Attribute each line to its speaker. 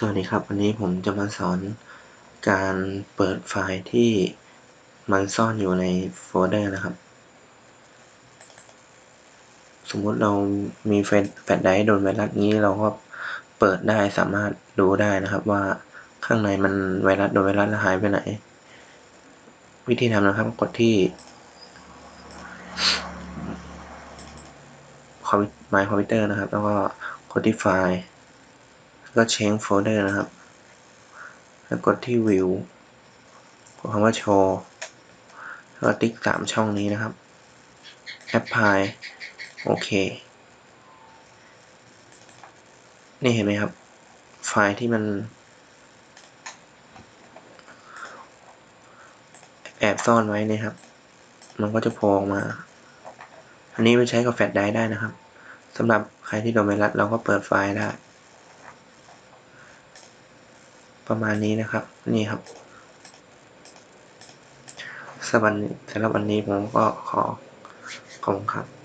Speaker 1: สวัสดีครับ วันนี้ผมจะมาสอนการเปิดไฟล์ที่มันซ่อนอยู่ในโฟลเดอร์นะครับ สมมุติเรามีแฟลชไดร์โดนไวรัสนี้เราก็เปิดได้สามารถดูได้นะครับว่าข้างในมันไวรัสโดนไวรัสแล้วหายไปไหน วิธีทำนะครับกดที่ My Computer นะครับ แล้วก็กดที่ไฟล์ ก็ change folder นะครับ แล้วกดที่ view กดคำว่า show แล้วก็ติ๊กสามช่องนี้นะครับ apply โอเค นี่เห็นไหมครับ ไฟล์ที่มัน แอบซ่อนไว้นี่ครับ มันก็จะโผล่ออกมา อันนี้ไปใช้กับแฟลชไดรฟ์ได้นะครับสำหรับใครที่โดนไวรัสเราก็เปิดไฟล์ได้ ประมาณนี้นะครับ นี่ครับสำหรับวันนี้ผมก็ขอขอบคุณครับ